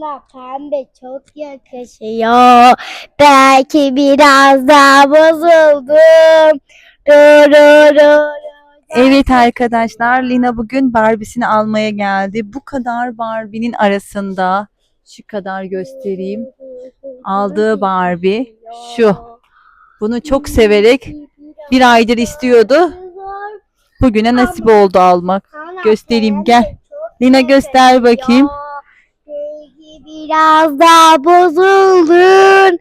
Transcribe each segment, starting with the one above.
Bana pembe çok yakışıyor. Belki biraz daha bozuldum. Ru ru ru ru. Evet arkadaşlar Lina bugün Barbie'sini almaya geldi. Bu kadar Barbie'nin arasında şu kadar göstereyim. Aldığı Barbie şu. Bunu çok severek bir aydır istiyordu. Bugüne nasip oldu almak. Göstereyim, gel. Lina göster bakayım. Biraz daha bozuldun.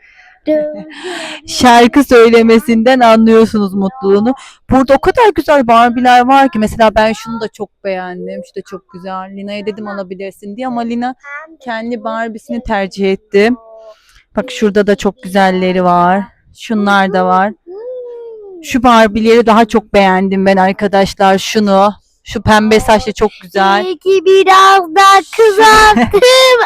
Şarkı söylemesinden anlıyorsunuz mutluluğunu. Burada o kadar güzel Barbie'ler var ki mesela ben şunu da çok beğendim. Şu da çok güzel. Lina'ya dedim alabilirsin diye ama Lina kendi Barbie'sini tercih etti. Bak şurada da çok güzelleri var. Şunlar da var. Şu Barbie'leri daha çok beğendim ben arkadaşlar. Şunu. Şu pembe saçlı çok güzel. Belki biraz daha kızarttım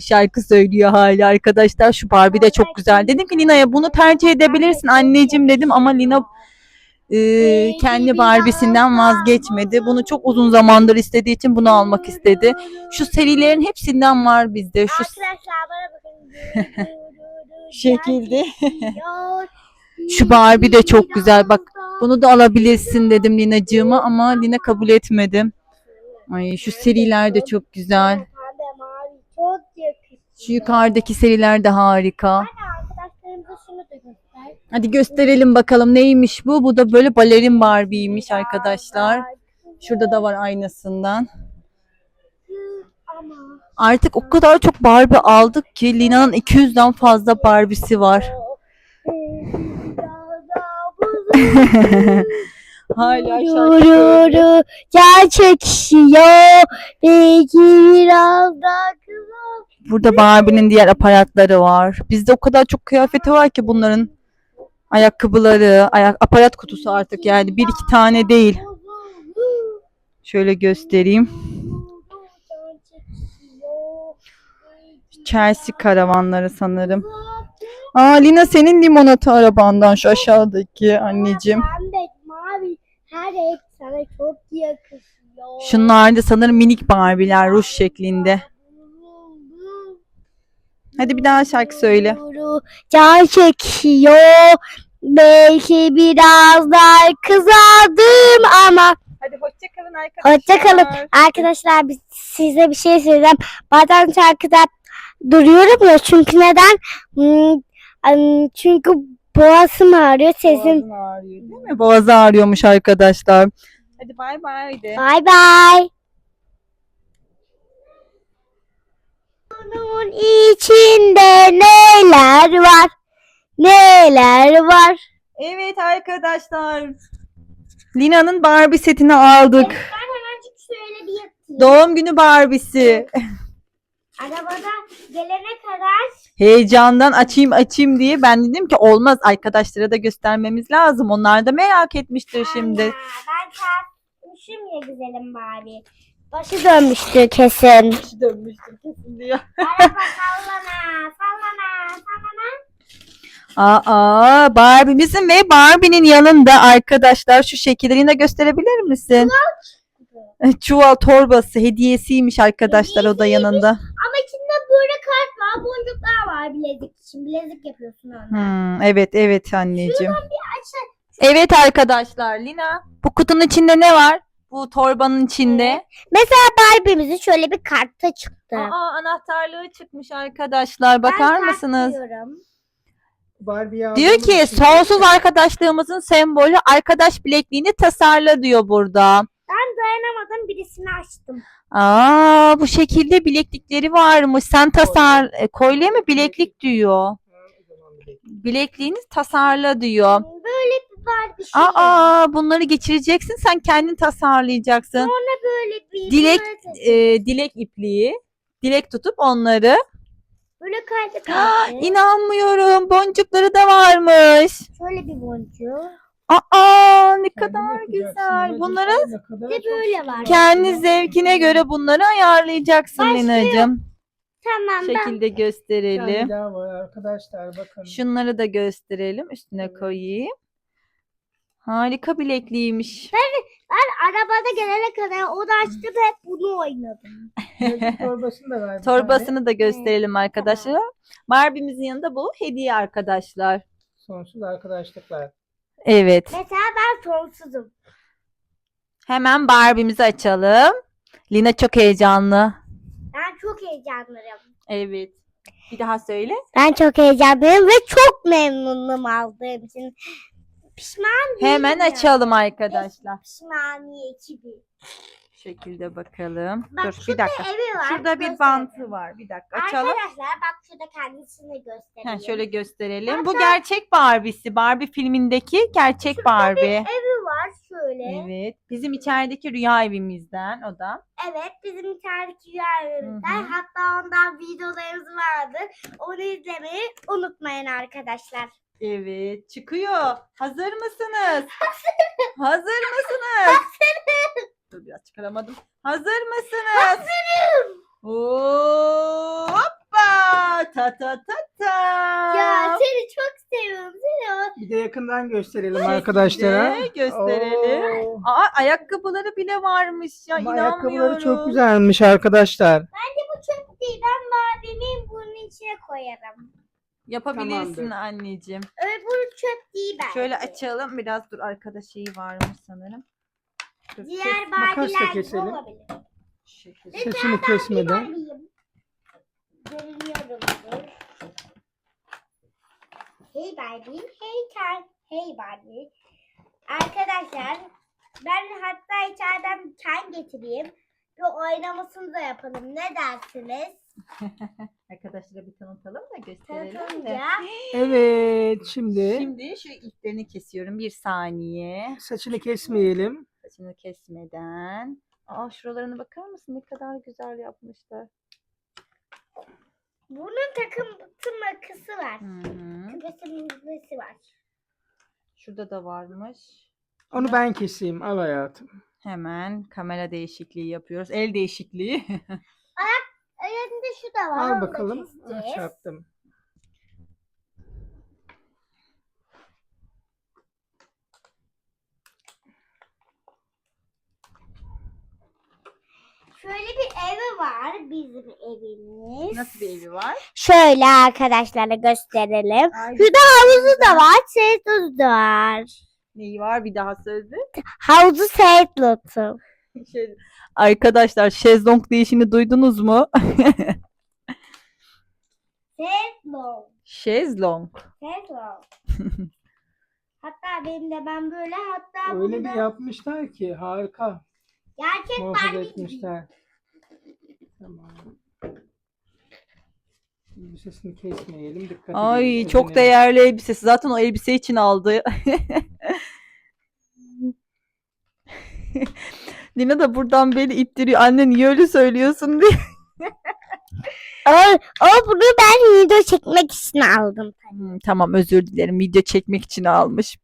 şarkı söylüyor hala arkadaşlar. Şu Barbie de çok güzel. Dedim ki Lina'ya bunu tercih edebilirsin anneciğim dedim ama Lina e, kendi Barbie'sinden vazgeçmedi. Bunu çok uzun zamandır istediği için bunu almak istedi. Şu serilerin hepsinden var bizde. Şu Arkadaşlar bana bakın. şekilde. Şu Barbie de çok güzel. Bak bunu da alabilirsin dedim Lina'cığıma ama Lina kabul etmedi. Ay şu seriler de çok güzel. Pembe mavi çok yakışıyor. Şu yukarıdaki seriler de harika. Arkadaşlarımıza şunu da göster. Hadi gösterelim bakalım neymiş bu? Bu da böyle balerin Barbie'ymiş arkadaşlar. Şurada da var aynasından. Artık o kadar çok Barbie aldık ki Lina'nın 200'den fazla Barbie'si var. Hala Ruru can çekişiyor. Belki biraz daha kızar. Burada Barbie'nin diğer aparatları var. Bizde o kadar çok kıyafeti var ki bunların. Ayakkabıları, ayak aparat kutusu artık yani bir iki tane değil. Şöyle göstereyim. Chelsea karavanları sanırım. Aa Lina senin limonata arabandan şu aşağıdaki anneciğim. Şunlar da sanırım minik Barbie'ler ruj şeklinde. Hadi bir daha şarkı söyle. Can çekiyor. Belki biraz daha kızardım ama Hadi hoşçakalın arkadaşlar. Hoşçakalın. Arkadaşlar biz size bir şey söyleyeceğim. Bazen şarkıda duruyorum ya çünkü neden? Hmm, çünkü boğazım ağrıyor sesim. Boğazın ağrıyor değil mi? Boğazı ağrıyormuş arkadaşlar. Hadi bay bay de. Bye bye. Bunun içinde neler var? Neler var? Evet arkadaşlar. Lina'nın Barbie setini aldık. Ben hemencik şöyle bir yatayım. Doğum günü Barbie'si. Arabada gelene kadar Heyecandan açayım açayım diye ben dedim ki olmaz arkadaşlara da göstermemiz lazım. Onlar da merak etmiştir şimdi. Ana, ben çarpmışım ya güzelim bari. Başı dönmüştü kesin. Dönmüştür kesin diyor. Araba sallana, sallana, sallana. Aa Barbie'mizin ve Barbie'nin yanında arkadaşlar şu şekilde Lina gösterebilir misin? Çuval torbası hediyesiymiş arkadaşlar o da yanında. Ama içinde böyle kart var, boncuklar var bilezik için. Bilezik yapıyorsun onunla. Hmm, evet evet anneciğim. Açın. Evet arkadaşlar Lina bu kutunun içinde ne var? Bu torbanın içinde. Mesela Barbie'mizin şöyle bir kartta çıktı. Aa anahtarlığı çıkmış arkadaşlar bakar Ben mısınız? saklıyorum. Barbie'yi Diyor ki sonsuz arkadaşlığımızın sembolü arkadaş bilekliğini tasarla diyor burada. Ben dayanamadım birisini açtım. Aa bu şekilde bileklikleri varmış. Sen tasar e, kolye mi bileklik diyor. Bilekliğini tasarla diyor. Böyle bir şey. Aa bunları geçireceksin sen kendin tasarlayacaksın. Sonra böyle bir Dilek e, dilek ipliği. Dilek tutup onları. böyle kaydı Aa, kaydı. İnanmıyorum boncukları da varmış. Şöyle bir boncuğu. Aa ne kadar güzel. Bunları de böyle şey var. kendi zevkine göre bunları ayarlayacaksın Lina'cığım. Tamam ben. şekilde Bir tane gösterelim. daha var arkadaşlar bakın. Şunları da gösterelim. Üstüne Evet. koyayım. Harika bilekliymiş. Ben arabada gelene kadar o da açtı hep bunu oynadım. Torbasını da ver. Torbasını da gösterelim arkadaşlar. Barbie'mizin yanında bu hediye arkadaşlar. Sonsuz arkadaşlıklar. Evet. Mesela ben sonsuzum. Hemen Barbie'mizi açalım. Lina çok heyecanlı. Ben çok heyecanlıyım. Evet. Bir daha söyle. Ben çok heyecanlıyım ve çok memnunum aldığım için. Pişman. Hemen ya. açalım arkadaşlar. Pişmaniyeci bir. Bu şekilde bakalım. Bak Dur bir şurada dakika. evi var. Şurada bir göstereyim. bantı var. Bir dakika açalım. Arkadaşlar bak şurada kendisini göstereyim. Ha, şöyle gösterelim. Bu gerçek Barbie'si. Barbie filmindeki gerçek Şurada Barbie. bir evi var şöyle. Evet, Evet. Bizim içerideki rüya evimizden o da. bizim içerideki yerlerimizden. Hı hı. Hatta ondan videolarımız vardı. Onu izlemeyi unutmayın arkadaşlar. Evet. Çıkıyor. Hazır mısınız? Hazır mısınız? Dur biraz çıkaramadım. Hazır mısınız? Hazırım. Hoppa! Ta ta ta ta. Ya seni çok seviyorum. Seni Bir de yakından gösterelim arkadaşlara. gösterelim. Oo. Aa, ayakkabıları bile varmış ya Ama inanmıyorum. ayakkabıları çok güzelmiş arkadaşlar. Bence bu çöp değil. Ben Barbie'min bunun içine koyarım. Yapabilirsin Tamamdır. anneciğim. Öbür çöp değil bence. Şöyle açalım biraz dur arkada şeyi varmış sanırım. Dur, Diğer Barbie'ler gibi keselim. olabilir. şekilde. Saçını kesmeden. Barbie'yim. Hey Barbie, hey Ken, hey Barbie. Arkadaşlar ben hatta içeriden Ken getireyim. Bir oynamasını da yapalım. Ne dersiniz? Arkadaşlara bir tanıtalım da gösterelim de. Tanıtınca. Evet şimdi, Şimdi şu iplerini kesiyorum bir saniye. saçını kesmeyelim. Saçını kesmeden. Aa şuralarına bakar mısın? Ne kadar güzel yapmışlar. Bunun takıntı makası var. Hı hı. Var. Şurada da varmış. Onu ben keseyim. Al hayatım. Hemen kamera değişikliği yapıyoruz. El değişikliği. Şu da var. Al bakalım. Ah, çarptım. Şöyle bir evi var bizim evimiz. Nasıl bir evi var? Şöyle arkadaşlara gösterelim. Ay, Şurada havuzu da var, seyitlotu da var. Neyi var bir daha sözlü? Havuzu seyitlotu. Şey, arkadaşlar şezlong değişini duydunuz mu? Seyitlo. şezlong. Seyitlo. hatta benim de ben böyle hatta Öyle bir yapmışlar ki harika. gerçek Muhafaza Barbie gibi. etmişler. Tamam. Elbisesini kesmeyelim. Dikkat Ay edelim. çok değerli elbisesi. Zaten o elbise için aldı. Lina da buradan beni ittiriyor. Anne niye öyle söylüyorsun diye. O, o bunu ben video çekmek için aldım. Hmm, tamam özür dilerim. Video çekmek için almış.